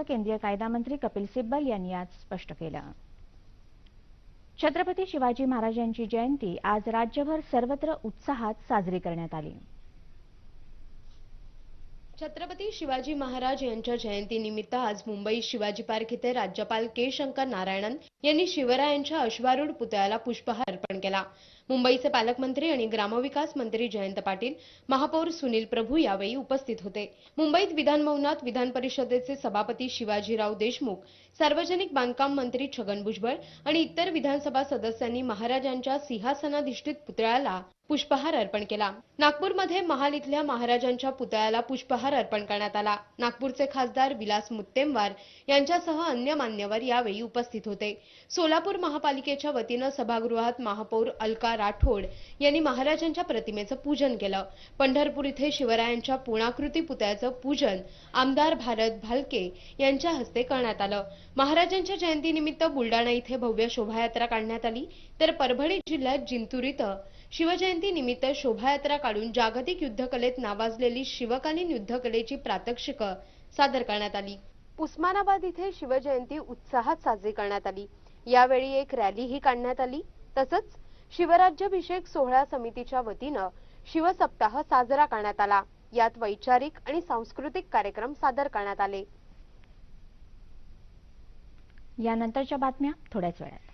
असल्याचं केंद्रीय कायदा मंत्री कपिल सिब्बल यांनी आज स्पष्ट केलं. छत्रपती शिवाजी महाराजांची जयंती आज राज्यभर सर्वत्र उत्साहात साजरी करण्यात आली. छत्रपती शिवाजी महाराज यांच्या जयंतीनिमित्त आज मुंबई शिवाजी पार्क इथे राज्यपाल के शंकर नारायणन यांनी शिवरायांच्या अश्वारूढ पुतळ्याला पुष्पहार अर्पण केला. मुंबईचे पालकमंत्री आणि ग्रामविकास मंत्री जयंत पाटील महापौर सुनील प्रभू यावेळी उपस्थित होते. मुंबईत विधानभवनात विधान परिषदेचे सभापती शिवाजीराव देशमुख सार्वजनिक बांधकाम मंत्री छगन भुजबळ आणि इतर विधानसभा सदस्यांनी महाराजांच्या सिंहासनाधिष्ठित पुतळ्याला पुष्पहार अर्पण केला. नागपूरमध्ये महाल इथल्या महाराजांच्या पुतळ्याला पुष्पहार अर्पण करण्यात आला. नागपूरचे खासदार विलास मुत्तेमवार यांच्यासह अन्य मान्यवर यावेळी उपस्थित होते. सोलापूर महापालिकेच्या वतीनं सभागृहात महापौर अलका राठोड यांनी महाराजांच्या प्रतिमेचं पूजन केलं. पंढरपूर इथे शिवरायांच्या पूर्णाकृती पुतळ्याचं पूजन आमदार भारत भालके यांच्या हस्ते करण्यात आलं. महाराजांच्या जयंतीनिमित्त बुलडाणा इथे भव्य शोभायात्रा काढण्यात आली. तर परभणी जिल्ह्यात जिंतूर इथं शिवजयंती निमित्त शोभायात्रा काढून जागतिक युद्धकलेत नावाजलेली शिवकालीन युद्धकलेची प्रात्यक्षिकं सादर करण्यात आली. उस्मानाबाद इथे शिवजयंती उत्साहात साजरी करण्यात आली. यावेळी एक रॅलीही काढण्यात आली. तसंच शिवराज्याभिषेक सोहळा समितीच्या वतीनं शिवसप्ताह साजरा करण्यात आला. यात वैचारिक आणि सांस्कृतिक कार्यक्रम सादर करण्यात आले. यानंतरच्या बातम्या थोड्याच वेळात.